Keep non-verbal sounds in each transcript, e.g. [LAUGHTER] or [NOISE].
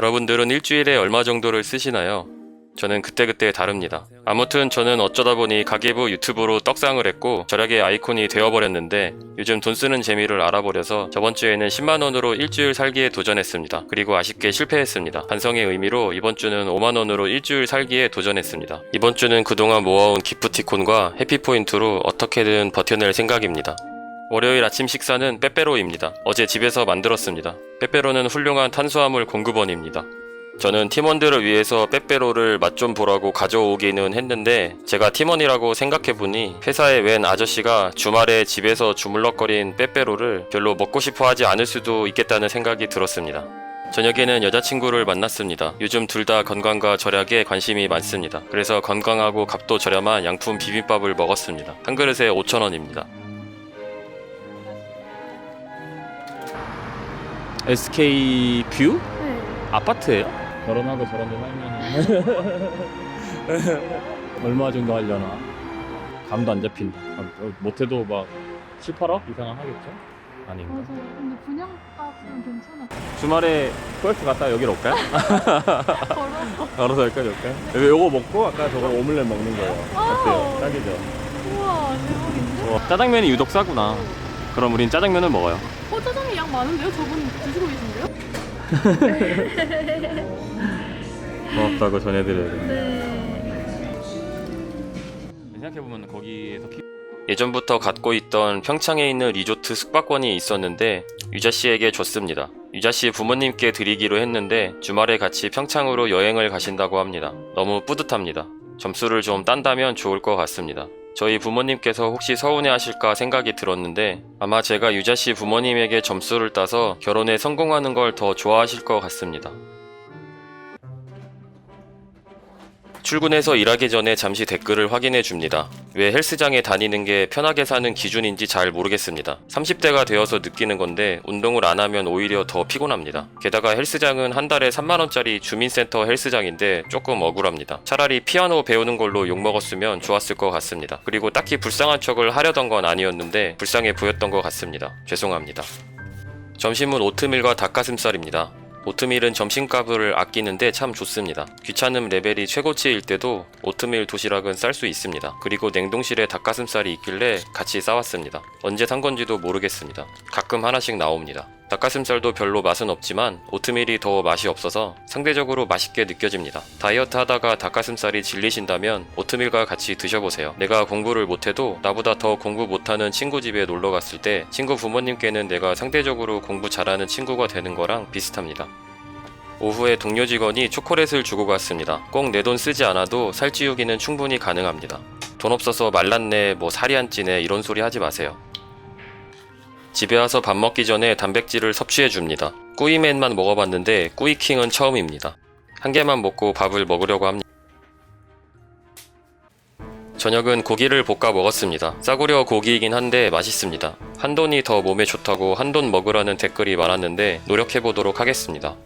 여러분들은 일주일에 얼마 정도를 쓰시나요? 저는 그때그때 다릅니다. 아무튼 저는 어쩌다 보니 가계부 유튜브로 떡상을 했고 절약의 아이콘이 되어버렸는데 요즘 돈 쓰는 재미를 알아버려서 저번 주에는 10만원으로 일주일 살기에 도전했습니다. 그리고 아쉽게 실패했습니다. 반성의 의미로 이번 주는 5만원으로 일주일 살기에 도전했습니다. 이번 주는 그동안 모아온 기프티콘과 해피포인트로 어떻게든 버텨낼 생각입니다. 월요일 아침 식사는 빼빼로입니다. 어제 집에서 만들었습니다. 빼빼로는 훌륭한 탄수화물 공급원입니다. 저는 팀원들을 위해서 빼빼로를 맛 좀 보라고 가져오기는 했는데 제가 팀원이라고 생각해보니 회사에 웬 아저씨가 주말에 집에서 주물럭거린 빼빼로를 별로 먹고 싶어 하지 않을 수도 있겠다는 생각이 들었습니다. 저녁에는 여자친구를 만났습니다. 요즘 둘 다 건강과 절약에 관심이 많습니다. 그래서 건강하고 값도 저렴한 양품 비빔밥을 먹었습니다. 한 그릇에 5,000원입니다. SK 뷰? 네. 아파트예요? 결혼하고 저런 데 살면 [LAUGHS] 얼마 정도 하려나? 감도 안 잡힌다. 아, 뭐, 못해도 막 7, 8억 이상은 하겠죠? 아닌가? 맞아요. 근데 분양값은 괜찮아. 주말에 코엑스 갔다 여기로 올까요? [LAUGHS] 걸어서. 걸어서 여기까지 올까요? 여기 요거 먹고 아까 저거 오믈렛 먹는 거예요. 어때요? 어. 딱이죠? 우와, 대박인데? 어, 짜장면이 유독 싸구나. 그럼 우린 짜장면을 먹어요. 어, 짜장면 양 많은데요? 저분 드시고 계신데요? [LAUGHS] 고맙다고 전해드려야 돼. 네. 생각해보면 거기에서 키... 예전부터 갖고 있던 평창에 있는 리조트 숙박권이 있었는데 유자 씨에게 줬습니다. 유자 씨 부모님께 드리기로 했는데 주말에 같이 평창으로 여행을 가신다고 합니다. 너무 뿌듯합니다. 점수를 좀 딴다면 좋을 것 같습니다. 저희 부모님께서 혹시 서운해 하실까 생각이 들었는데 아마 제가 유자 씨 부모님에게 점수를 따서 결혼에 성공하는 걸 더 좋아하실 것 같습니다. 출근해서 일하기 전에 잠시 댓글을 확인해 줍니다. 왜 헬스장에 다니는 게 편하게 사는 기준인지 잘 모르겠습니다. 30대가 되어서 느끼는 건데 운동을 안 하면 오히려 더 피곤합니다. 게다가 헬스장은 한 달에 3만원짜리 주민센터 헬스장인데 조금 억울합니다. 차라리 피아노 배우는 걸로 욕먹었으면 좋았을 것 같습니다. 그리고 딱히 불쌍한 척을 하려던 건 아니었는데 불쌍해 보였던 것 같습니다. 죄송합니다. 점심은 오트밀과 닭가슴살입니다. 오트밀은 점심값을 아끼는데 참 좋습니다. 귀찮음 레벨이 최고치일 때도 오트밀 도시락은 쌀 수 있습니다. 그리고 냉동실에 닭가슴살이 있길래 같이 싸왔습니다. 언제 산 건지도 모르겠습니다. 가끔 하나씩 나옵니다. 닭가슴살도 별로 맛은 없지만 오트밀이 더 맛이 없어서 상대적으로 맛있게 느껴집니다. 다이어트 하다가 닭가슴살이 질리신다면 오트밀과 같이 드셔보세요. 내가 공부를 못해도 나보다 더 공부 못하는 친구 집에 놀러 갔을 때 친구 부모님께는 내가 상대적으로 공부 잘하는 친구가 되는 거랑 비슷합니다. 오후에 동료 직원이 초콜릿을 주고 갔습니다. 꼭 내 돈 쓰지 않아도 살찌우기는 충분히 가능합니다. 돈 없어서 말랐네, 뭐 살이 안 찌네 이런 소리 하지 마세요. 집에 와서 밥 먹기 전에 단백질을 섭취해 줍니다. 꾸이맨만 먹어봤는데 꾸이킹은 처음입니다. 한 개만 먹고 밥을 먹으려고 합니다. 저녁은 고기를 볶아 먹었습니다. 싸구려 고기이긴 한데 맛있습니다. 한돈이 더 몸에 좋다고 한돈 먹으라는 댓글이 많았는데 노력해보도록 하겠습니다.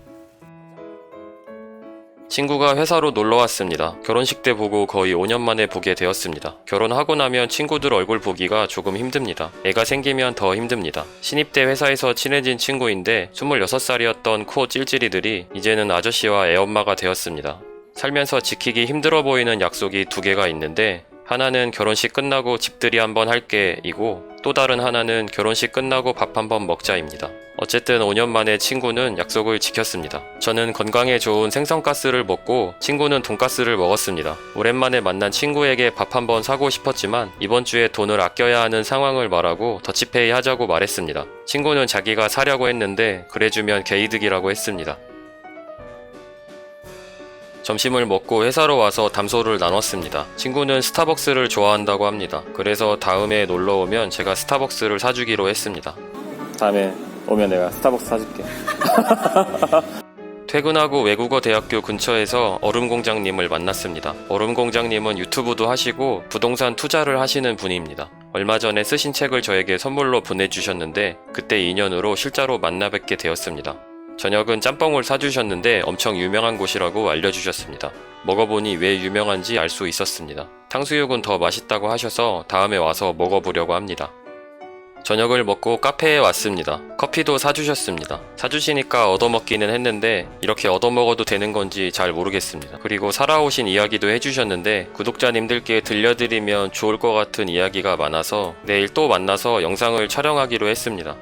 친구가 회사로 놀러 왔습니다. 결혼식 때 보고 거의 5년 만에 보게 되었습니다. 결혼하고 나면 친구들 얼굴 보기가 조금 힘듭니다. 애가 생기면 더 힘듭니다. 신입 때 회사에서 친해진 친구인데 26살이었던 코 찔찔이들이 이제는 아저씨와 애엄마가 되었습니다. 살면서 지키기 힘들어 보이는 약속이 두 개가 있는데 하나는 결혼식 끝나고 집들이 한번 할게 이고 또 다른 하나는 결혼식 끝나고 밥 한번 먹자입니다. 어쨌든 5년 만에 친구는 약속을 지켰습니다. 저는 건강에 좋은 생선가스를 먹고 친구는 돈가스를 먹었습니다. 오랜만에 만난 친구에게 밥 한번 사고 싶었지만 이번 주에 돈을 아껴야 하는 상황을 말하고 더치페이 하자고 말했습니다. 친구는 자기가 사려고 했는데 그래주면 개이득이라고 했습니다. 점심을 먹고 회사로 와서 담소를 나눴습니다. 친구는 스타벅스를 좋아한다고 합니다. 그래서 다음에 놀러 오면 제가 스타벅스를 사주기로 했습니다. 다음에 오면 내가 스타벅스 사줄게. [LAUGHS] 퇴근하고 외국어 대학교 근처에서 얼음공장님을 만났습니다. 얼음공장님은 유튜브도 하시고 부동산 투자를 하시는 분입니다. 얼마 전에 쓰신 책을 저에게 선물로 보내주셨는데 그때 인연으로 실제로 만나 뵙게 되었습니다. 저녁은 짬뽕을 사주셨는데 엄청 유명한 곳이라고 알려주셨습니다. 먹어보니 왜 유명한지 알 수 있었습니다. 탕수육은 더 맛있다고 하셔서 다음에 와서 먹어보려고 합니다. 저녁을 먹고 카페에 왔습니다. 커피도 사주셨습니다. 사주시니까 얻어먹기는 했는데 이렇게 얻어먹어도 되는 건지 잘 모르겠습니다. 그리고 살아오신 이야기도 해주셨는데 구독자님들께 들려드리면 좋을 것 같은 이야기가 많아서 내일 또 만나서 영상을 촬영하기로 했습니다.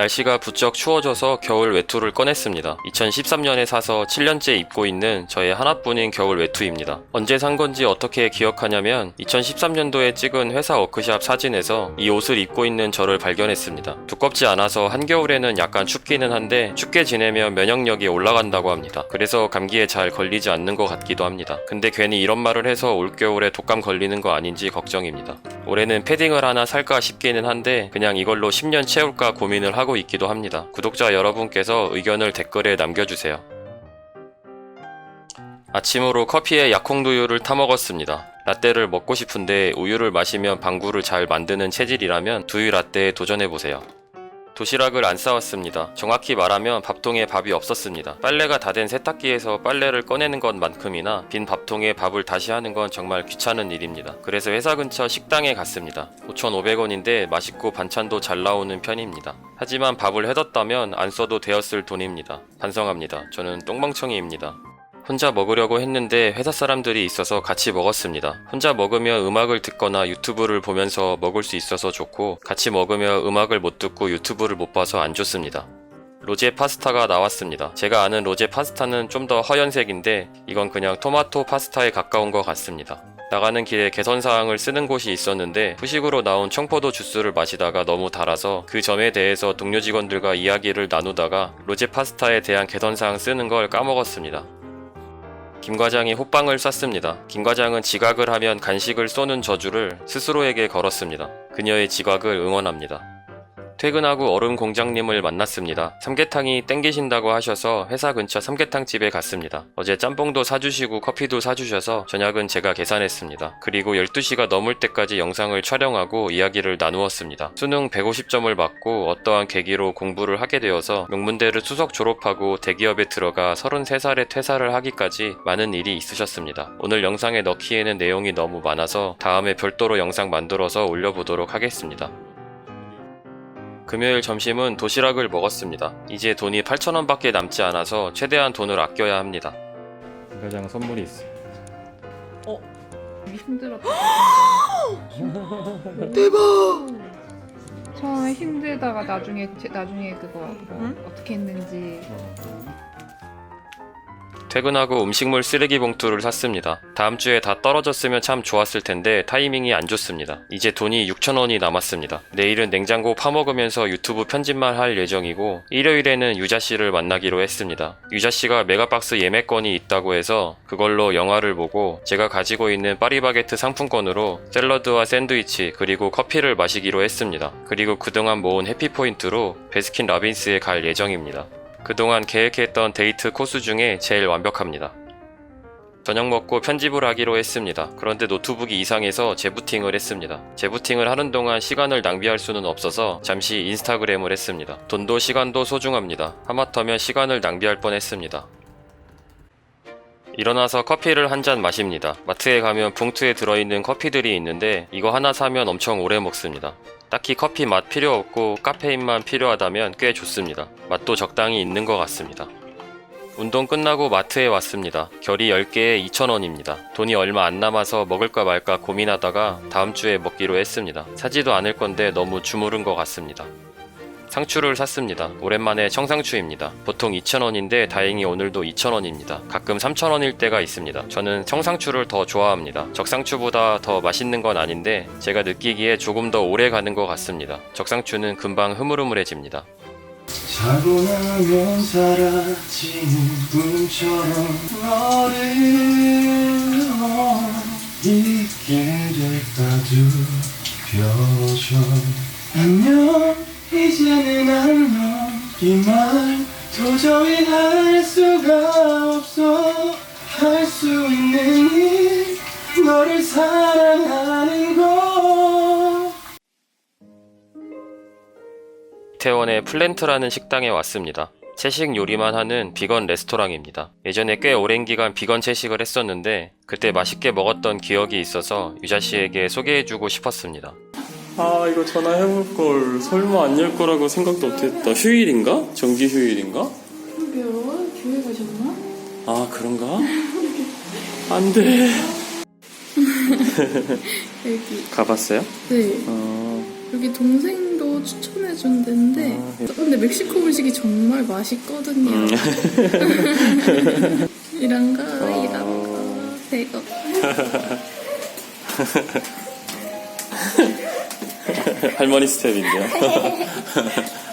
날씨가 부쩍 추워져서 겨울 외투를 꺼냈습니다. 2013년에 사서 7년째 입고 있는 저의 하나뿐인 겨울 외투입니다. 언제 산 건지 어떻게 기억하냐면 2013년도에 찍은 회사 워크샵 사진에서 이 옷을 입고 있는 저를 발견했습니다. 두껍지 않아서 한겨울에는 약간 춥기는 한데 춥게 지내면 면역력이 올라간다고 합니다. 그래서 감기에 잘 걸리지 않는 것 같기도 합니다. 근데 괜히 이런 말을 해서 올겨울에 독감 걸리는 거 아닌지 걱정입니다. 올해는 패딩을 하나 살까 싶기는 한데 그냥 이걸로 10년 채울까 고민을 하고 있기도 합니다. 구독자 여러분께서 의견을 댓글에 남겨주세요. 아침으로 커피에 약콩두유를 타먹었습니다. 라떼를 먹고 싶은데 우유를 마시면 방구를 잘 만드는 체질이라면 두유 라떼에 도전해보세요. 도시락을 안 싸왔습니다. 정확히 말하면 밥통에 밥이 없었습니다. 빨래가 다 된 세탁기에서 빨래를 꺼내는 것만큼이나 빈 밥통에 밥을 다시 하는 건 정말 귀찮은 일입니다. 그래서 회사 근처 식당에 갔습니다. 5,500원인데 맛있고 반찬도 잘 나오는 편입니다. 하지만 밥을 해뒀다면 안 써도 되었을 돈입니다. 반성합니다. 저는 똥멍청이입니다. 혼자 먹으려고 했는데 회사 사람들이 있어서 같이 먹었습니다. 혼자 먹으면 음악을 듣거나 유튜브를 보면서 먹을 수 있어서 좋고 같이 먹으면 음악을 못 듣고 유튜브를 못 봐서 안 좋습니다. 로제 파스타가 나왔습니다. 제가 아는 로제 파스타는 좀 더 허연색인데 이건 그냥 토마토 파스타에 가까운 것 같습니다. 나가는 길에 개선사항을 쓰는 곳이 있었는데 후식으로 나온 청포도 주스를 마시다가 너무 달아서 그 점에 대해서 동료 직원들과 이야기를 나누다가 로제 파스타에 대한 개선사항 쓰는 걸 까먹었습니다. 김 과장이 호빵을 쐈습니다. 김 과장은 지각을 하면 간식을 쏘는 저주를 스스로에게 걸었습니다. 그녀의 지각을 응원합니다. 퇴근하고 얼음 공장님을 만났습니다. 삼계탕이 땡기신다고 하셔서 회사 근처 삼계탕 집에 갔습니다. 어제 짬뽕도 사주시고 커피도 사주셔서 저녁은 제가 계산했습니다. 그리고 12시가 넘을 때까지 영상을 촬영하고 이야기를 나누었습니다. 수능 150점을 맞고 어떠한 계기로 공부를 하게 되어서 명문대를 수석 졸업하고 대기업에 들어가 33살에 퇴사를 하기까지 많은 일이 있으셨습니다. 오늘 영상에 넣기에는 내용이 너무 많아서 다음에 별도로 영상 만들어서 올려보도록 하겠습니다. 금요일 점심은 도시락을 먹었습니다. 이제 돈이 8,000원밖에 남지 않아서 최대한 돈을 아껴야 합니다. 김 과장 선물이 있어. 힘들었다. [GASPS] 처음에 힘들다가 나중에 제- 나중에 그거 응? 어떻게 했는지 퇴근하고 음식물 쓰레기 봉투를 샀습니다. 다음 주에 다 떨어졌으면 참 좋았을 텐데 타이밍이 안 좋습니다. 이제 돈이 6,000원이 남았습니다. 내일은 냉장고 파먹으면서 유튜브 편집만 할 예정이고 일요일에는 유자 씨를 만나기로 했습니다. 유자 씨가 메가박스 예매권이 있다고 해서 그걸로 영화를 보고 제가 가지고 있는 파리바게트 상품권으로 샐러드와 샌드위치 그리고 커피를 마시기로 했습니다. 그리고 그동안 모은 해피포인트로 베스킨 라빈스에 갈 예정입니다. 그동안 계획했던 데이트 코스 중에 제일 완벽합니다. 저녁 먹고 편집을 하기로 했습니다. 그런데 노트북이 이상해서 재부팅을 했습니다. 재부팅을 하는 동안 시간을 낭비할 수는 없어서 잠시 인스타그램을 했습니다. 돈도 시간도 소중합니다. 하마터면 시간을 낭비할 뻔 했습니다. 일어나서 커피를 한 잔 마십니다. 마트에 가면 봉투에 들어있는 커피들이 있는데 이거 하나 사면 엄청 오래 먹습니다. 딱히 커피 맛 필요 없고 카페인만 필요하다면 꽤 좋습니다. 맛도 적당히 있는 것 같습니다. 운동 끝나고 마트에 왔습니다. 결이 10개에 2,000원입니다. 돈이 얼마 안 남아서 먹을까 말까 고민하다가 다음 주에 먹기로 했습니다. 사지도 않을 건데 너무 주무른 것 같습니다. 상추를 샀습니다. 오랜만에 청상추입니다. 보통 2,000원인데 다행히 오늘도 2,000원입니다. 가끔 3,000원일 때가 있습니다. 저는 청상추를 더 좋아합니다. 적상추보다 더 맛있는 건 아닌데 제가 느끼기에 조금 더 오래 가는 것 같습니다. 적상추는 금방 흐물흐물해집니다. 자고 나면 사라지는 꿈처럼 너를 잊게 될까 두려워져 안녕 이제는 말 도저히 할 수가 없어 할 수 있는 일 너를 사랑하는 것 이태원의 플랜트라는 식당에 왔습니다. 채식 요리만 하는 비건 레스토랑입니다. 예전에 꽤 오랜 기간 비건 채식을 했었는데 그때 맛있게 먹었던 기억이 있어서 유자 씨에게 소개해주고 싶었습니다. 아 이거 전화해볼 걸 설마 안 열 거라고 생각도 못했다 휴일인가? 정기 휴일인가? 그러게요. 교회 가셨나? 아 그런가? [LAUGHS] 안돼 [LAUGHS] 여기. 가봤어요? 네. 어... 여기 동생도 추천해준 데인데. 아, 예. 근데 멕시코 음식이 정말 맛있거든요. 음. [LAUGHS] 이런 거, 어. 이런 거. 대거. [LAUGHS] 할머니 스텝인데요 [LAUGHS]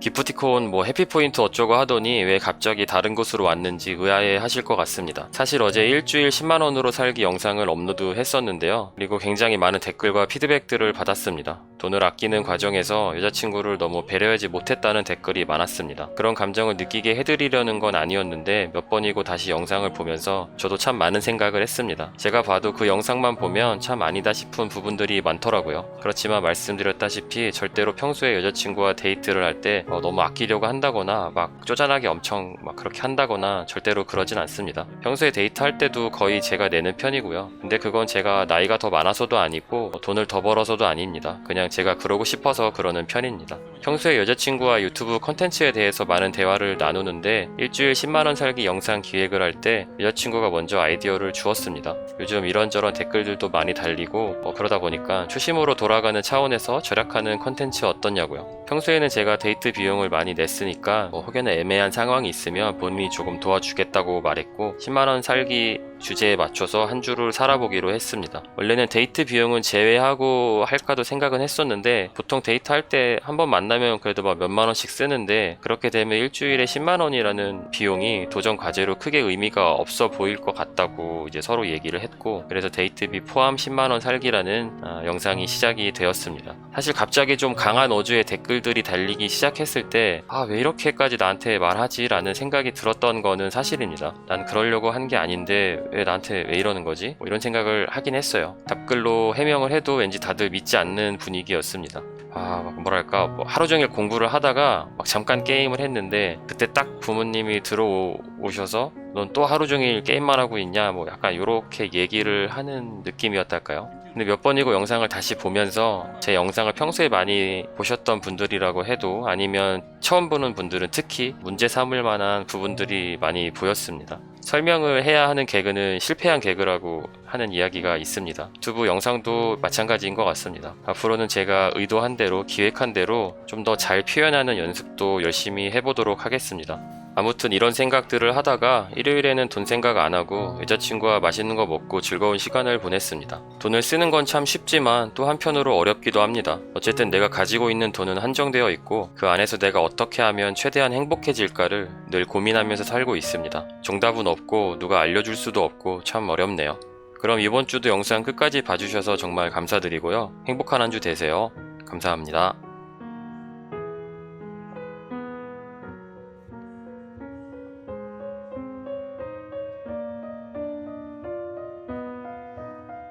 기프티콘 뭐 해피포인트 어쩌고 하더니 왜 갑자기 다른 곳으로 왔는지 의아해 하실 것 같습니다. 사실 어제 일주일 10만원으로 살기 영상을 업로드 했었는데요. 그리고 굉장히 많은 댓글과 피드백들을 받았습니다. 돈을 아끼는 과정에서 여자친구를 너무 배려하지 못했다는 댓글이 많았습니다. 그런 감정을 느끼게 해드리려는 건 아니었는데 몇 번이고 다시 영상을 보면서 저도 참 많은 생각을 했습니다. 제가 봐도 그 영상만 보면 참 아니다 싶은 부분들이 많더라고요. 그렇지만 말씀드렸다시피 절대로 평소에 여자친구와 데이트를 할때 어, 너무 아끼려고 한다거나 막 쪼잔하게 엄청 막 그렇게 한다거나 절대로 그러진 않습니다. 평소에 데이트할 때도 거의 제가 내는 편이고요. 근데 그건 제가 나이가 더 많아서도 아니고 돈을 더 벌어서도 아닙니다. 그냥 제가 그러고 싶어서 그러는 편입니다. 평소에 여자친구와 유튜브 컨텐츠에 대해서 많은 대화를 나누는데 일주일 10만원 살기 영상 기획을 할 때 여자친구가 먼저 아이디어를 주었습니다. 요즘 이런저런 댓글들도 많이 달리고 어, 그러다 보니까 초심으로 돌아가는 차원에서 절약하는 컨텐츠 어떠냐고요. 평소에는 제가 데이트 비용을 많이 냈으니까 뭐 혹여나 애매한 상황이 있으면 본인이 조금 도와주겠다고 말했고 10만원 살기 주제에 맞춰서 한 주를 살아보기로 했습니다. 원래는 데이트 비용은 제외하고 할까도 생각은 했었는데 보통 데이트 할 때 한 번 만나면 그래도 막 몇만 원씩 쓰는데 그렇게 되면 일주일에 10만 원이라는 비용이 도전 과제로 크게 의미가 없어 보일 것 같다고 이제 서로 얘기를 했고 그래서 데이트비 포함 10만 원 살기라는 아, 영상이 시작이 되었습니다. 사실 갑자기 좀 강한 어조의 댓글들이 달리기 시작했을 때 아 왜 이렇게까지 나한테 말하지라는 생각이 들었던 거는 사실입니다. 난 그러려고 한 게 아닌데 왜 나한테 왜 이러는 거지? 뭐 이런 생각을 하긴 했어요. 답글로 해명을 해도 왠지 다들 믿지 않는 분위기였습니다. 아, 막 뭐랄까, 뭐 하루 종일 공부를 하다가 막 잠깐 게임을 했는데 그때 딱 부모님이 들어오셔서 넌 또 하루 종일 게임만 하고 있냐, 뭐 약간 이렇게 얘기를 하는 느낌이었달까요? 근데 몇 번이고 영상을 다시 보면서 제 영상을 평소에 많이 보셨던 분들이라고 해도 아니면 처음 보는 분들은 특히 문제 삼을 만한 부분들이 많이 보였습니다. 설명을 해야 하는 개그는 실패한 개그라고 하는 이야기가 있습니다. 유튜브 영상도 마찬가지인 것 같습니다. 앞으로는 제가 의도한 대로 기획한 대로 좀 더 잘 표현하는 연습도 열심히 해보도록 하겠습니다. 아무튼 이런 생각들을 하다가 일요일에는 돈 생각 안 하고 여자친구와 맛있는 거 먹고 즐거운 시간을 보냈습니다. 돈을 쓰는 건 참 쉽지만 또 한편으로 어렵기도 합니다. 어쨌든 내가 가지고 있는 돈은 한정되어 있고 그 안에서 내가 어떻게 하면 최대한 행복해질까를 늘 고민하면서 살고 있습니다. 정답은 없고 누가 알려줄 수도 없고 참 어렵네요. 그럼 이번 주도 영상 끝까지 봐주셔서 정말 감사드리고요. 행복한 한 주 되세요. 감사합니다.